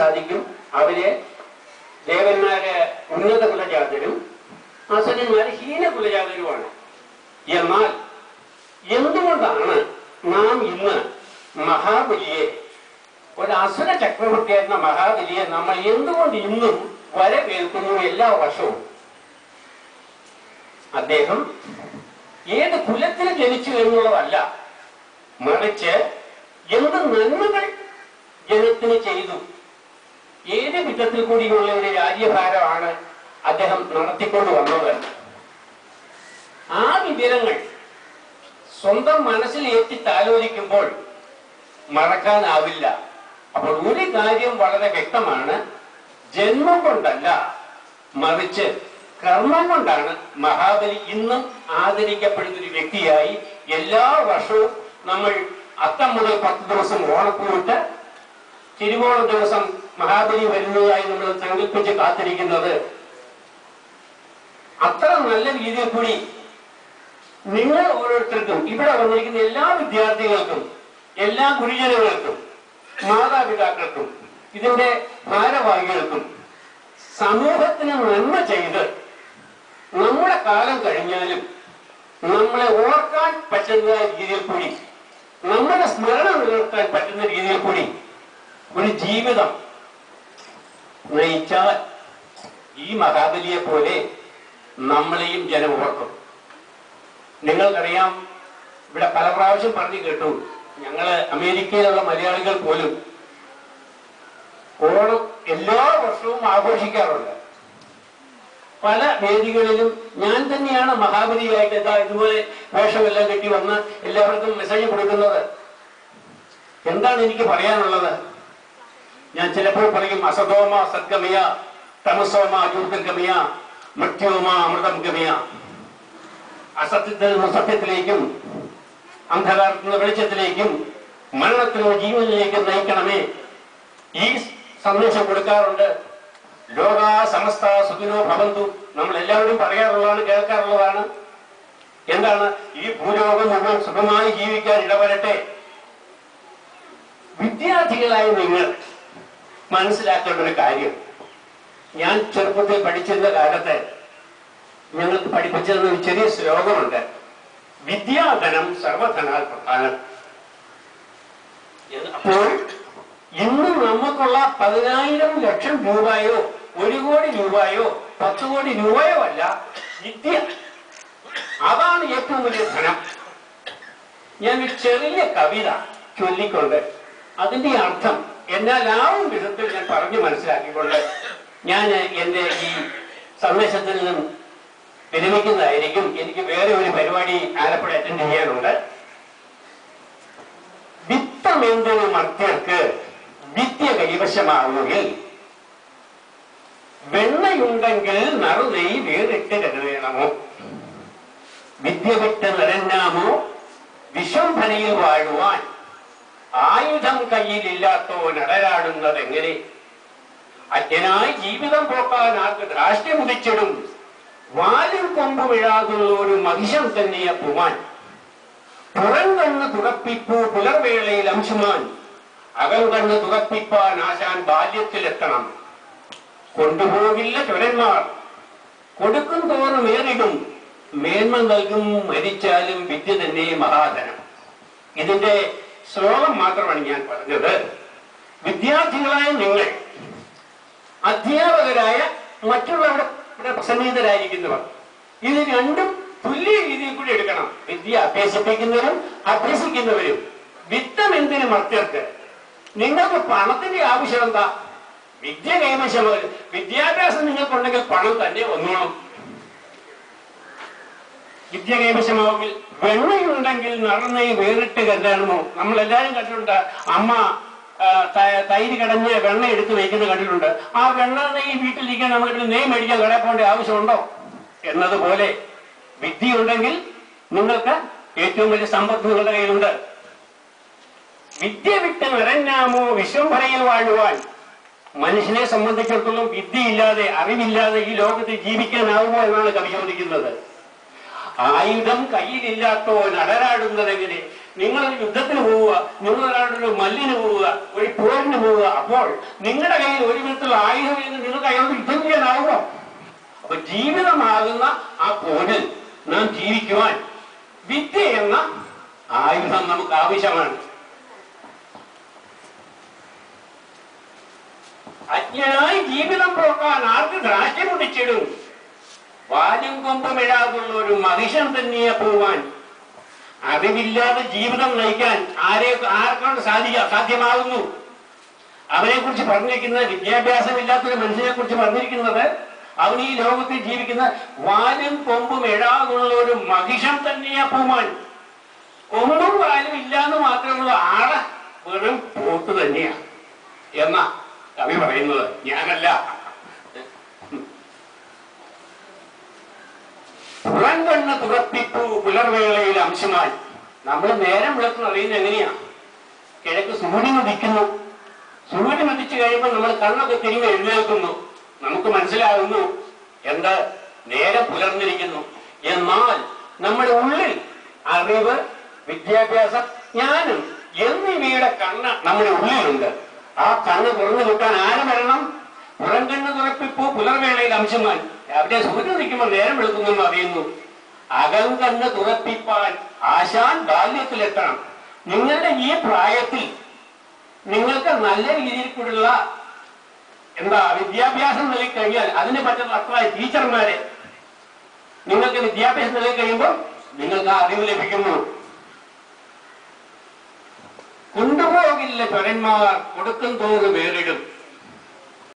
സാധിക്കും. അവർ ദേവന്മാരെ ഉന്നത കുലജാതരും അസുരന്മാര് ഹീന കുലജാതരുമാണ്. എന്നാൽ എന്തുകൊണ്ടാണ് നാം ഇന്ന് മഹാബലിയെ ഒരു അസുര ചക്രവർത്തിയായിരുന്ന മഹാബലിയെ നമ്മൾ എന്തുകൊണ്ട് ഇന്നും വരവേൽക്കുന്നു എല്ലാ വർഷവും? അദ്ദേഹം ഏത് കുലത്തിൽ ജനിച്ചു എന്നുള്ളതല്ല മറിച്ച് എന്ത് നന്മകൾ ജനത്തിന് ചെയ്തു. ഏത് വിധത്തിൽ കൂടിയുള്ള ഒരു രാജ്യഭാരമാണ് അദ്ദേഹം നടത്തിക്കൊണ്ട് വന്നത്? ആ വിവരങ്ങൾ സ്വന്തം മനസ്സിൽ ഏറ്റി താലോചിക്കുമ്പോൾ മറക്കാനാവില്ല. അപ്പോൾ ഒരു കാര്യം വളരെ വ്യക്തമാണ്. ജന്മം കൊണ്ടല്ല മറിച്ച് കർമ്മം കൊണ്ടാണ് മഹാബലി ഇന്നും ആദരിക്കപ്പെടുന്ന ഒരു വ്യക്തിയായി എല്ലാ വർഷവും നമ്മൾ അത്തം മുതൽ പത്ത് ദിവസം ഓണക്കൂട്ട് തിരുവോണ ദിവസം മഹാബലി വരുന്നതായി നമ്മൾ സങ്കല്പിച്ച് കാത്തിരിക്കുന്നത്. അത്ര നല്ല രീതിയിൽ കൂടി നിങ്ങൾ ഓരോരുത്തർക്കും ഇവിടെ വന്നിരിക്കുന്ന എല്ലാ വിദ്യാർത്ഥികൾക്കും എല്ലാ ഗുരുജനങ്ങൾക്കും മാതാപിതാക്കൾക്കും ഇതിന്റെ ഭാരവാഹികൾക്കും സമൂഹത്തിന് നന്മ ചെയ്ത് നമ്മുടെ കാലം കഴിഞ്ഞാലും നമ്മളെ ഓർക്കാൻ പറ്റുന്ന രീതിയിൽ കൂടി നമ്മുടെ സ്മരണ നിലനിർത്താൻ പറ്റുന്ന രീതിയിൽ കൂടി ഒരു ജീവിതം നയിച്ചാൽ ഈ മഹാബലിയെ പോലെ നമ്മളെയും ജനം ഓർക്കും നിങ്ങൾക്കറിയാം ഇവിടെ പല പ്രാവശ്യം പറഞ്ഞു കേട്ടു ഞങ്ങൾ അമേരിക്കയിലുള്ള മലയാളികൾ പോലും ഓണം എല്ലാ വർഷവും ആഘോഷിക്കാറുണ്ട്. പല വേദികളിലും ഞാൻ തന്നെയാണ് മഹാബലിയായിട്ട് ഇതാ ഇതുപോലെ വേഷമെല്ലാം കെട്ടി വന്ന് എല്ലാവർക്കും മെസ്സേജ് കൊടുക്കുന്നത്. എന്താണ് എനിക്ക് പറയാനുള്ളത്? ഞാൻ ചിലപ്പോൾ പറയും അസതോമ സദ്ഗമിയ തമസോമ ജ്യോതിർഗമയ മൃത്യോമ അമൃതം ഗമയ. അസത്യത്തിൽ സത്യത്തിലേക്കും അന്ധകാരത്തിൽ നിന്ന് വെളിച്ചത്തിലേക്കും മരണത്തിനോ ജീവനിലേക്കും നയിക്കണമേ. ഈ സന്ദേശം കൊടുക്കാറുണ്ട്. ലോക സമസ്ത സുഖിനോ ഭവന്തു. നമ്മൾ എല്ലാവരും പറയാറുള്ളതാണ് കേൾക്കാറുള്ളതാണ്. എന്താണ്? ഈ ഭൂലോകം മുഴുവൻ സുഖമായി ജീവിക്കാൻ ഇടവരട്ടെ. വിദ്യാർത്ഥികളായി നിങ്ങൾ മനസ്സിലാക്കേണ്ട ഒരു കാര്യം. ഞാൻ ചെറുപ്പത്തിൽ പഠിച്ചിരുന്ന കാലത്ത് ഞങ്ങൾക്ക് പഠിപ്പിച്ചിരുന്ന ഒരു ചെറിയ ശ്ലോകമുണ്ട്. വിദ്യാധനം സർവധനാൽ പ്രധാനം. അപ്പോൾ ഇന്ന് നമുക്കുള്ള പതിനായിരം ലക്ഷം രൂപയോ ഒരു കോടി രൂപയോ പത്ത് കോടി രൂപയോ അല്ല വിദ്യ. അതാണ് ഏറ്റവും വലിയ ധനം. ഞാൻ ഒരു ചെറിയ കവിത ചൊല്ലിക്കൊണ്ട് അതിന്റെ അർത്ഥം എന്നാലാവും വിധത്തിൽ ഞാൻ പറഞ്ഞു മനസ്സിലാക്കിക്കൊണ്ട് ഞാൻ എന്റെ ഈ സന്ദേശത്തിൽ നിന്നും വിരമിക്കുന്നതായിരിക്കും. എനിക്ക് വേറെ ഒരു പരിപാടി ആലപ്പുഴ അറ്റൻഡ് ചെയ്യാനുണ്ട്. വിത്തമെന്തിന് മർത്യർക്ക് വിദ്യ കൈവശമാവുമെങ്കിൽ വെണ്ണയുണ്ടെങ്കിൽ നറുനെയ് വേറിട്ട് കരുതേണമോ? വിദ്യ വിട്ട് നിറഞ്ഞാമോ? വിശ്വംഭനയിൽ വാഴുവാൻ ആയുധം കയ്യിലില്ലാത്തോ നടരാടുന്നത് എങ്ങനെ? അജ്ഞനായി ജീവിതം പോക്കാൻ ആർക്ക് ഉദിച്ചിടും. വാലിൽ കൊമ്പ് വീഴാകുന്ന ഒരു മഹിഷം തന്നെയ പുമാൻ. പുറം കണ്ണ് തുറപ്പിപ്പൂ പുലർവേളയിൽ അംശുമാൻ. അകം കണ്ണ് തുറപ്പിപ്പാൻ ആശാൻ ബാല്യത്തിലെത്തണം. കൊണ്ടുപോകില്ല ചുരന്മാർ. കൊടുക്കും തോറും ഏറിടും. മേന്മ നൽകും മരിച്ചാലും വിദ്യ തന്നെ മഹാധനം. ഇതിന്റെ ശ്ലോകം മാത്രമാണ് ഞാൻ പറഞ്ഞത്. വിദ്യാർത്ഥികളായ നിങ്ങൾ അധ്യാപകരായ മറ്റുള്ളവരുടെ ഇവിടെ സന്നിഹിതരായിരിക്കുന്നവർ ഇത് രണ്ടും തുല്യ രീതിയിൽ കൂടി എടുക്കണം. വിദ്യ അഭ്യസിപ്പിക്കുന്നവരും അഭ്യസിക്കുന്നവരും. വിത്തം എന്തിനു മർത്യർക്ക് നിങ്ങൾക്ക് പണത്തിന്റെ ആവശ്യം എന്താ? വിദ്യ കൈവശം. വിദ്യാഭ്യാസം നിങ്ങൾക്കുണ്ടെങ്കിൽ പണം തന്നെ വന്നോളും. വിദ്യ കൈവശമാവുമെങ്കിൽ വെണ്ണയുണ്ടെങ്കിൽ നിറഞ്ഞ വേറിട്ട് കരുതാണമോ നമ്മൾ എല്ലാവരും കണ്ടിട്ടുണ്ട് അമ്മ തൈര് കടഞ്ഞ് വെണ്ണ എടുത്ത് വയ്ക്കുന്ന കണ്ടിട്ടുണ്ട്. ആ വെണ്ണ നെയ്യ് വീട്ടിലിരിക്കാൻ നമുക്ക് നെയ് മേടിക്കാൻ കടയിൽ പോകേണ്ട ആവശ്യമുണ്ടോ? എന്നതുപോലെ വിദ്യ ഉണ്ടെങ്കിൽ നിങ്ങൾക്ക് ഏറ്റവും വലിയ സമ്പത്ത് നിങ്ങളുടെ കയ്യിലുണ്ട്. വിദ്യ വിട്ട് നിറഞ്ഞാമോ വിശ്വംഭരയിൽ വാഴുവാൻ? മനുഷ്യനെ സംബന്ധിച്ചിടത്തോളം വിദ്യയില്ലാതെ അറിവില്ലാതെ ഈ ലോകത്ത് ജീവിക്കാനാവുമോ എന്നാണ് കവി ചോദിക്കുന്നത്. ആയുധം കയ്യിലില്ലാത്തവൻ അടരാടുന്നതെങ്ങനെ നിങ്ങൾ യുദ്ധത്തിന് പോവുക നിങ്ങൾ ഒരാളുടെ മല്ലിന് പോവുക ഒരു പോരിന് പോവുക. അപ്പോൾ നിങ്ങളുടെ കയ്യിൽ ഒരു വിധത്തിലുള്ള ആയുധം എന്ന് നിങ്ങൾക്ക് അയാളോട് യുദ്ധം ചെയ്യാനാവുമോ? അപ്പൊ ജീവിതമാകുന്ന ആ പോരിൽ നാം ജീവിക്കുവാൻ വിദ്യ എന്ന ആയുധം നമുക്ക് ആവശ്യമാണ്. അജ്ഞനായി ജീവിതം പോക്കാൻ ആർക്ക് ദ്രാക്ഷ്യം മുടിച്ചിടും വാലും കൊമ്പുമിഴാതുള്ള ഒരു മനുഷ്യൻ തന്നെയെ പോവാൻ അറിവില്ലാതെ ജീവിതം നയിക്കാൻ ആരെ ആർക്കാണ് സാധിക്കുക സാധ്യമാകുന്നു? അവനെ കുറിച്ച് പറഞ്ഞിരിക്കുന്നത് വിദ്യാഭ്യാസമില്ലാത്തൊരു മനുഷ്യനെ കുറിച്ച് പറഞ്ഞിരിക്കുന്നത് അവൻ ഈ ലോകത്തിൽ ജീവിക്കുന്ന വാലും കൊമ്പും എഴാതുള്ള ഒരു മഹിഷം തന്നെയാ പൂമാൻ കൊമ്പും വാലും ഇല്ലാന്ന് മാത്രമുള്ള ആൾ വെറും പോത്ത് തന്നെയാ. എന്നാ കവി പറയുന്നത്? ഞാനല്ല. പുറംകണ്ണ് തുറപ്പിപ്പു പുലർവേളയിൽ അംശമായി. നമ്മൾ നേരം വിളക്കുന്ന അറിയുന്ന എങ്ങനെയാ? കിഴക്ക് സൂര്യൻ ഉദിക്കുന്നു സൂര്യൻ ഉദിച്ചു കഴിയുമ്പോൾ നമ്മൾ കണ്ണൊക്കെ തിരിഞ്ഞ് എഴുന്നേൽക്കുന്നു. നമുക്ക് മനസ്സിലാകുന്നു എന്താ നേരം പുലർന്നിരിക്കുന്നു. എന്നാൽ നമ്മുടെ ഉള്ളിൽ അറിവ് വിദ്യാഭ്യാസം ജ്ഞാനം എന്നിവയുടെ കണ്ണ് നമ്മുടെ ഉള്ളിലുണ്ട്. ആ കണ്ണ് തുറന്നു കിട്ടാൻ ആര് വരണം? പുറംകണ്ണ് തുറപ്പിപ്പോ പുലർവേളയിൽ അംശമായി. രാവിലെ സൂര്യൻ നിൽക്കുമ്പോൾ നേരം വെളുക്കുന്നു അറിയുന്നു. അകം കണ്ണ് തുറപ്പിപ്പാൻ ആശാൻ ബാല്യത്തിലെത്തണം. നിങ്ങളുടെ ഈ പ്രായത്തിൽ നിങ്ങൾക്ക് നല്ല രീതിയിൽ കൂടെയുള്ള എന്താ വിദ്യാഭ്യാസം നൽകി കഴിഞ്ഞാൽ അതിന് പറ്റുന്ന അത്ര ടീച്ചർമാരെ നിങ്ങൾക്ക് വിദ്യാഭ്യാസം നൽകി കഴിയുമ്പോൾ നിങ്ങൾക്ക് ആ അറിവ് ലഭിക്കുന്നു. കൊണ്ടുപോകില്ല പരന്മാർ കൊടുക്കും തോറും വേറിടും.